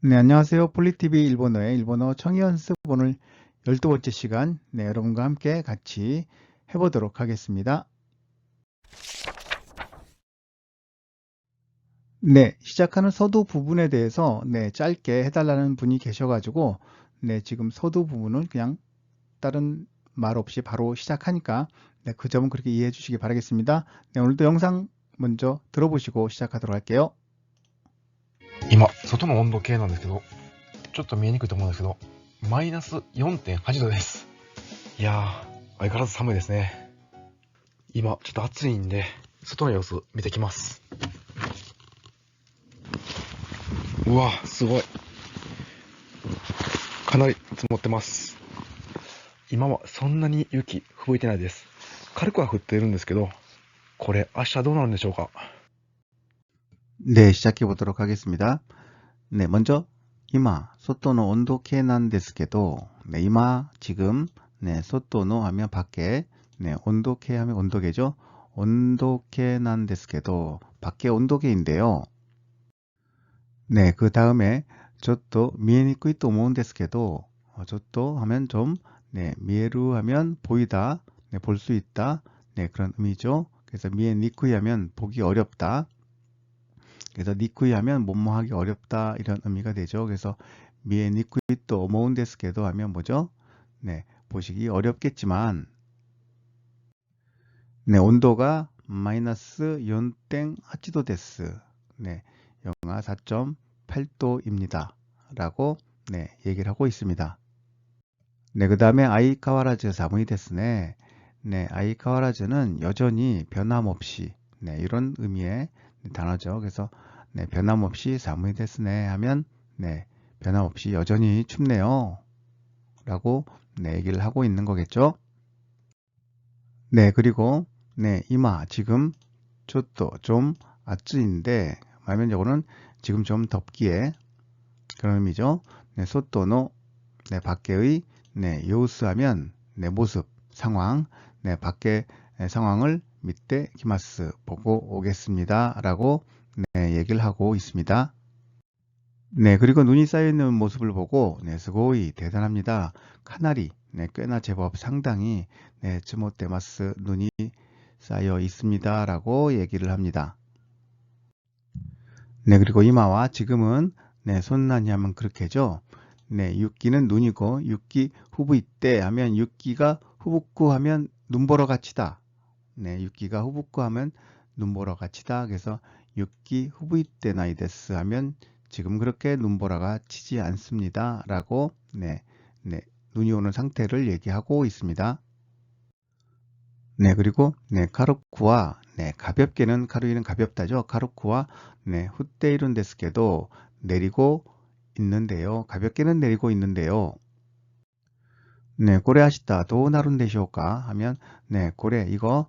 네, 안녕하세요. 폴리티비 일본어의 일본어 청의 연습 오늘 12번째 시간 네, 여러분과 함께 같이 해보도록 하겠습니다. 네, 시작하는 서두 부분에 대해서 네, 짧게 해달라는 분이 계셔가지고 네, 지금 서두 부분은 그냥 다른 말 없이 바로 시작하니까 네, 그 점은 그렇게 이해해 주시기 바라겠습니다. 네, 오늘도 영상 먼저 들어보시고 시작하도록 할게요. 今、外の温度計なんですけど、ちょっと見えにくいと思うんですけど、マイナス4.8度です。いやー、相変わらず寒いですね。今、ちょっと暑いんで、外の様子見てきます。うわ、すごい。かなり積もってます。今はそんなに雪吹雪いてないです。軽くは降っているんですけど、これ明日どうなるんでしょうか 네, 시작해 보도록 하겠습니다. 네, 먼저 이마 소토노 온도계 난데스케도 네, 이마 지금 네, 소토노 하면 밖에 네, 온도계 하면 온도계죠. 온도계 난데스케도 밖에 온도계인데요. 네, 그 다음에 저또 미에니쿠이 또 모은데스케도 어, 저또 하면 좀 네, 미에루 하면 보이다, 네, 볼 수 있다, 네, 그런 의미죠. 그래서 미에니쿠이 하면 보기 어렵다. 그래서 니쿠이 하면 뭐뭐 하기 어렵다 이런 의미가 되죠. 그래서 미에 니쿠이 또 오모운데스케도 하면 뭐죠? 네, 보시기 어렵겠지만 네, 온도가 마이너스 4땡 하치도 데스. 네, 영하 4.8도입니다. 라고 네, 얘기를 하고 있습니다. 네, 그 다음에 아이카와라즈 사무이 데스네. 네, 아이카와라즈는 여전히 변함없이 네, 이런 의미의 단어죠. 그래서 네, 변함없이 사무이 데스네 하면 네, 변함없이 여전히 춥네요. 라고 네, 얘기를 하고 있는 거겠죠. 네, 그리고 네, 이마 지금 저도 좀 아쯔인데 말면적으로는 지금 좀 덥기에 그런 의미죠. 네, 소토노 네, 밖에의 네, 요스하면 네, 모습, 상황, 네, 밖의 상황을 밑에 기마스 보고 오겠습니다. 라고 네, 얘기를 하고 있습니다. 네, 그리고 눈이 쌓여있는 모습을 보고 네, 스고이 대단합니다. 카나리 네, 꽤나 제법 상당히 네, 츠모테마스 눈이 쌓여 있습니다. 라고 얘기를 합니다. 네, 그리고 이마와 지금은 네, 손난이 하면 그렇게죠. 네, 육기는 눈이고 육기 후부 이때 하면 육기가 후붓구 하면 눈보러 같이다. 네, 육기가 후붓구 하면 눈보러 같이다. 그래서 육기 후부 이때 나이 데스 하면 지금 그렇게 눈보라가 치지 않습니다. 라고 네, 네, 눈이 오는 상태를 얘기하고 있습니다. 네, 그리고 네, 카루쿠와 네, 가볍게는 카루이는 가볍다죠. 카루쿠와 네, 후테이룬 데스케도 내리고 있는데요. 가볍게는 내리고 있는데요. 네, 고래 아시다 도나룬 데시오까 하면 네, 고래 이거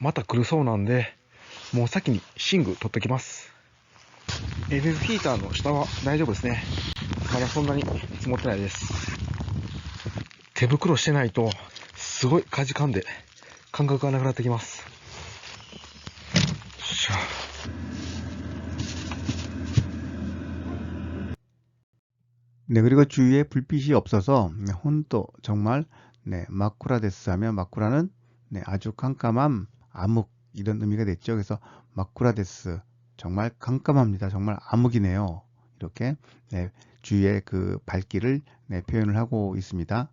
また来るそうなんで、もう先に寝具取ってきます。エレスヒーターの下は大丈夫ですね。まだそんなに積もってないです。手袋してないと、すごいかじかんで、感覚がなくなってきます。よっしゃ。 네, 그리고 주위에 불빛이 없어서 네, 혼또 정말 네, 마쿠라데스 하면 마쿠라는 네, 아주 깜깜함, 암흑 이런 의미가 됐죠. 그래서 마쿠라데스 정말 깜깜합니다. 정말 암흑이네요. 이렇게 네, 주위에 그 밝기를 네, 표현을 하고 있습니다.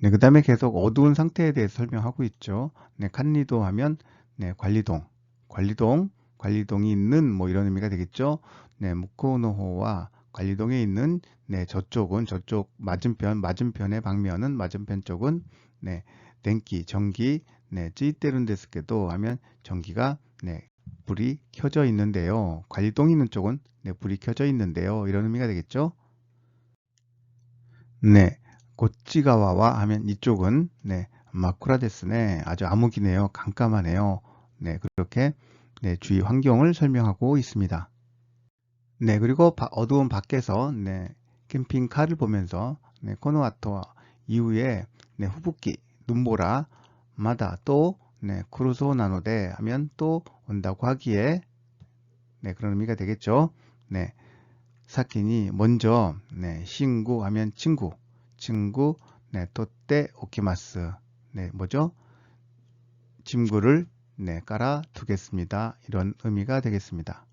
네, 그 다음에 계속 어두운 상태에 대해서 설명하고 있죠. 네, 칸리도 하면 네, 관리동, 관리동, 관리동이 있는 뭐 이런 의미가 되겠죠. 네, 무코노호와 관리동에 있는 네, 저쪽은 저쪽 맞은편 맞은편의 방면은 맞은편 쪽은 네,電気전기 네, 찌때룬 데스케도 하면 전기가 네, 불이 켜져 있는데요. 관리동 있는 쪽은 네, 불이 켜져 있는데요. 이런 의미가 되겠죠. 네, 고치가와와 하면 이쪽은 네, 마쿠라 데스네. 아주 암흑이네요. 깜깜하네요. 네, 그렇게 네, 주위 환경을 설명하고 있습니다. 네, 그리고 바- 어두운 밖에서 네, 캠핑카를 보면서 네, 코노아토 이후에 네, 후붓기, 눈보라, 마다 또 네, 크루소 나노데 하면 또 온다고 하기에 네, 그런 의미가 되겠죠. 네, 사키니 먼저 네, 신구 하면 친구, 친구 네, 또때 오키마스 네, 뭐죠? 짐구를 네, 깔아 두겠습니다. 이런 의미가 되겠습니다.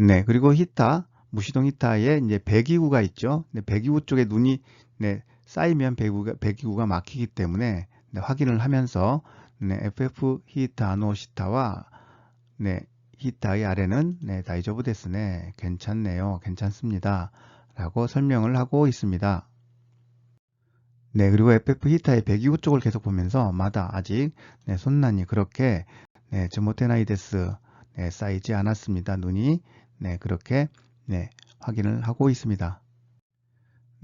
네, 그리고 히타, 무시동 히타에 이제 배기구가 있죠. 네, 배기구 쪽에 눈이 네, 쌓이면 배기구가, 배기구가 막히기 때문에 네, 확인을 하면서 네, FF 히타 노 시타와 네, 히타의 아래는 네, 다이저브 데스네. 괜찮네요. 괜찮습니다. 라고 설명을 하고 있습니다. 네, 그리고 FF 히타의 배기구 쪽을 계속 보면서 마다 아직 네, 손난이 그렇게 네, 즈모테나이데스 네, 쌓이지 않았습니다. 눈이 네, 그렇게 네, 확인을 하고 있습니다.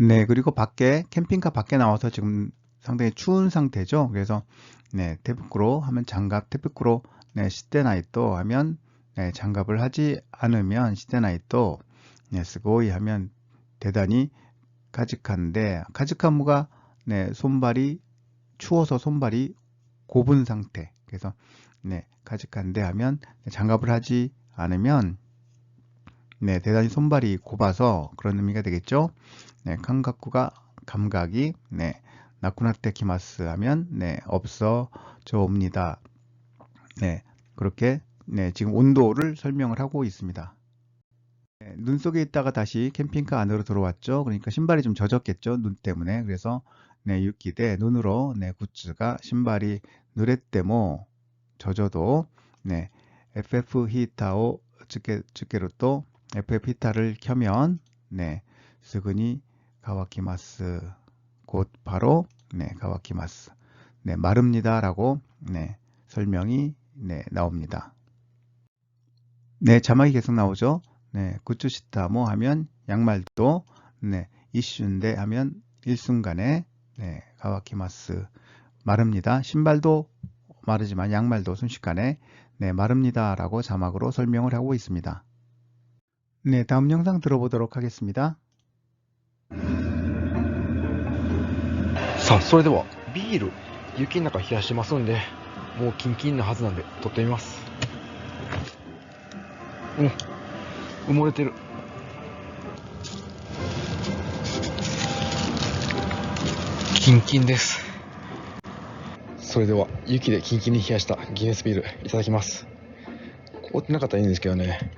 네, 그리고 밖에 캠핑카 밖에 나와서 지금 상당히 추운 상태죠. 그래서 네, 테프크로 하면 장갑, 테프크로 네, 시테나이또 하면 네, 장갑을 하지 않으면 시테나이또 네, 스고이 하면 대단히 가직한데 가직한무가 네, 손발이 추워서 손발이 고분 상태. 그래서 네, 가직한데 하면 장갑을 하지 않으면 네, 대단히 손발이 곱아서 그런 의미가 되겠죠. 네, 감각구가 감각이 네, 나쿠나테 키마스 하면 네, 없어져 옵니다. 네, 그렇게 네, 지금 온도를 설명을 하고 있습니다. 네, 눈 속에 있다가 다시 캠핑카 안으로 들어왔죠. 그러니까 신발이 좀 젖었겠죠. 눈 때문에. 그래서 네, 유기대 눈으로 네, 굿즈가 신발이 누랬대모 젖어도 네, FF 히타오 츠케로 또 FF 히타를 켜면 네, 스그니 가와키마스 곧 바로 네, 가와키마스 네, 마릅니다 라고 네, 설명이 네, 나옵니다. 네, 자막이 계속 나오죠. 네, 굿즈시타모 하면 양말도 네, 이슈인데 하면 일순간에 네, 가와키마스 마릅니다. 신발도 마르지만 양말도 순식간에 네, 마릅니다. 라고 자막으로 설명을 하고 있습니다. 네, 다음 영상 들어보도록 하겠습니다. さあ、それでは、ビール、雪の中冷やしてますんで、もうキンキンなはずなんで、取ってみます。うん、埋もれてる。キンキンです。それでは、雪でキンキンに冷やしたギネスビール、いただきます。凍ってなかったらいいんですけどね。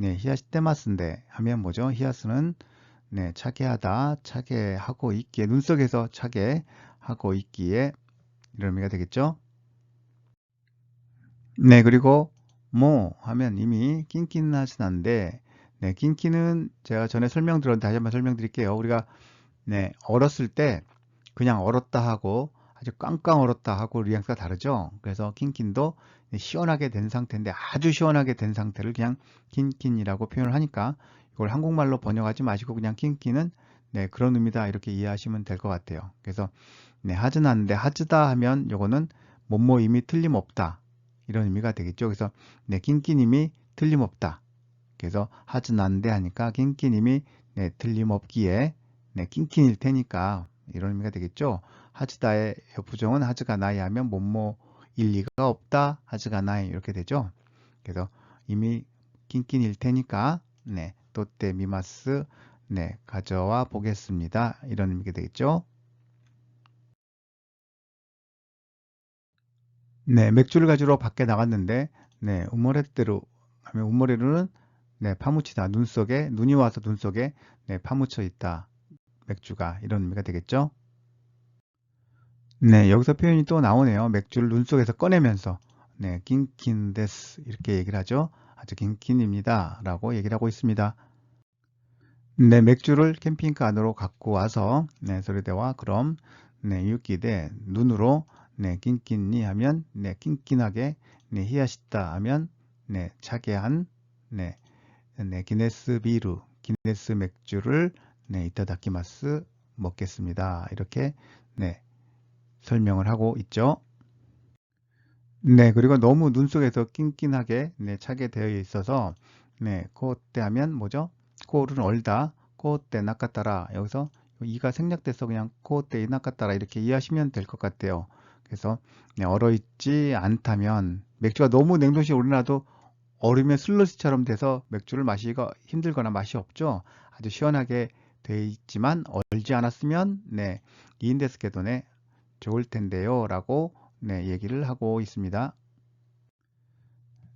네, 히야시테마스인데 하면 뭐죠? 히야스는 네, 차게 하다, 차게 하고 있기에 눈 속에서 차게 하고 있기에 이런 의미가 되겠죠? 네, 그리고 뭐 하면 이미 낑낑하시는데 네, 낑낑은 제가 전에 설명드렸는데 다시 한번 설명드릴게요. 우리가 네, 얼었을 때 그냥 얼었다 하고 아주 꽝꽝 얼었다 하고 뉘앙스가 다르죠. 그래서 킨킨도 시원하게 된 상태인데 아주 시원하게 된 상태를 그냥 킨킨이라고 표현을 하니까 이걸 한국말로 번역하지 마시고 그냥 킨킨은 네, 그런 의미다 이렇게 이해하시면 될 것 같아요. 그래서 네, 하즈나는데 하즈다 하면 요거는 뭐뭐 이미 틀림없다 이런 의미가 되겠죠. 그래서 네, 킨킨님이 틀림없다. 그래서 하즈나는데 하니까 킨킨님이 네, 틀림없기에 네, 킨킨일 테니까 이런 의미가 되겠죠. 하즈다의 부정은 하즈가 나이 하면 뭐뭐 일리가 없다. 하즈가 나이 이렇게 되죠. 그래서 이미 낑낑일 테니까 네, 또때 미마스 네, 가져와 보겠습니다. 이런 의미가 되겠죠. 네, 맥주를 가지러 밖에 나갔는데, 네, 우모레대로 하면 우모레로는 네, 파묻히다. 눈 속에, 눈이 와서 눈 속에 네, 파묻혀 있다. 맥주가 이런 의미가 되겠죠. 네, 여기서 표현이 또 나오네요. 맥주를 눈 속에서 꺼내면서 네, 긴킨 데스 이렇게 얘기를 하죠. 아주 긴킨입니다. 라고 얘기를 하고 있습니다. 네, 맥주를 캠핑카 안으로 갖고 와서 네, 소리대와 그럼 네, 유기대 눈으로 네, 낑낑니 하면 네, 낑낑하게 네, 히야시다 하면 네, 차게 한 네, 네, 기네스 비루, 기네스 맥주를 네, 이타다키마스 먹겠습니다. 이렇게 네, 설명을 하고 있죠. 네, 그리고 너무 눈 속에서 낑낑하게 네, 차게 되어 있어서 네, 코때 하면 뭐죠? 코를 얼다, 코때 낚았다라. 여기서 이가 생략돼서 그냥 코때 낚았다라 이렇게 이해하시면 될 것 같아요. 그래서 네, 얼어있지 않다면 맥주가 너무 냉동실에 오르나도 얼으면 슬러시처럼 돼서 맥주를 마시기가 힘들거나 맛이 없죠. 아주 시원하게 돼 있지만 얼지 않았으면 네, 이인데스케돈에 좋을 텐데요. 라고 네, 얘기를 하고 있습니다.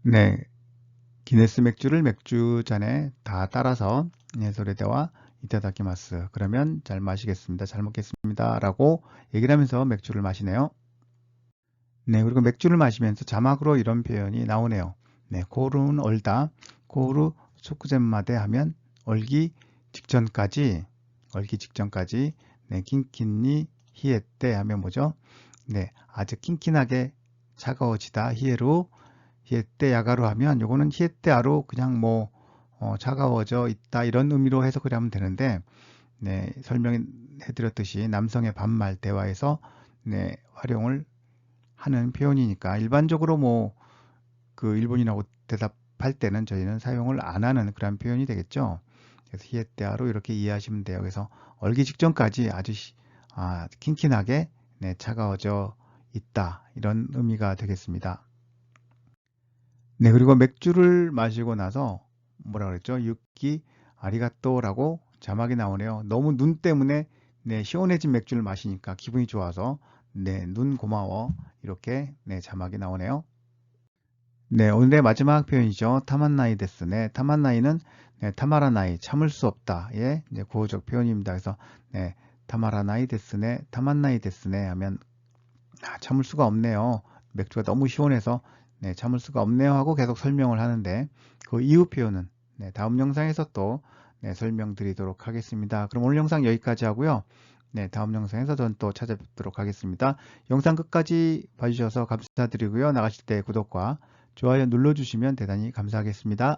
네, 기네스 맥주를 맥주잔에 다 따라서 네, 소레대와 이타다키마스 그러면 잘 마시겠습니다. 잘 먹겠습니다. 라고 얘기를 하면서 맥주를 마시네요. 네, 그리고 맥주를 마시면서 자막으로 이런 표현이 나오네요. 네, 고루는 얼다, 고루 소쿠젠마데 하면 얼기 직전까지, 얼기 직전까지, 네, 킨킨니 히에때 하면 뭐죠? 네, 아주 킨킨하게 차가워지다 히에로 히에때 야가로 하면 요거는 히에때 아로 그냥 뭐 어, 차가워져 있다 이런 의미로 해석을 하면 되는데 네, 설명해 드렸듯이 남성의 반말 대화에서 네, 활용을 하는 표현이니까 일반적으로 뭐 그 일본인하고 대답할 때는 저희는 사용을 안 하는 그런 표현이 되겠죠. 그래서 히에테아로 이렇게 이해하시면 돼요. 그래서 얼기 직전까지 아주 아, 킨킨하게 네, 차가워져 있다 이런 의미가 되겠습니다. 네 그리고 맥주를 마시고 나서 뭐라 그랬죠? 육기 아리가또라고 자막이 나오네요. 너무 눈 때문에 네, 시원해진 맥주를 마시니까 기분이 좋아서 네, 눈 고마워 이렇게 네, 자막이 나오네요. 네, 오늘의 마지막 표현이죠. 타만나이 데스. 네, 타만나이는 네, 타마라나이, 참을 수 없다. 예, 네, 구호적 표현입니다. 그래서 네, 타마라나이 데스네, 타만나이 데스네 하면 아, 참을 수가 없네요. 맥주가 너무 시원해서 네, 참을 수가 없네요 하고 계속 설명을 하는데 그 이후 표현은 네, 다음 영상에서 또 네, 설명드리도록 하겠습니다. 그럼 오늘 영상 여기까지 하고요. 네, 다음 영상에서 저는 또 찾아뵙도록 하겠습니다. 영상 끝까지 봐주셔서 감사드리고요. 나가실 때 구독과 좋아요 눌러주시면 대단히 감사하겠습니다.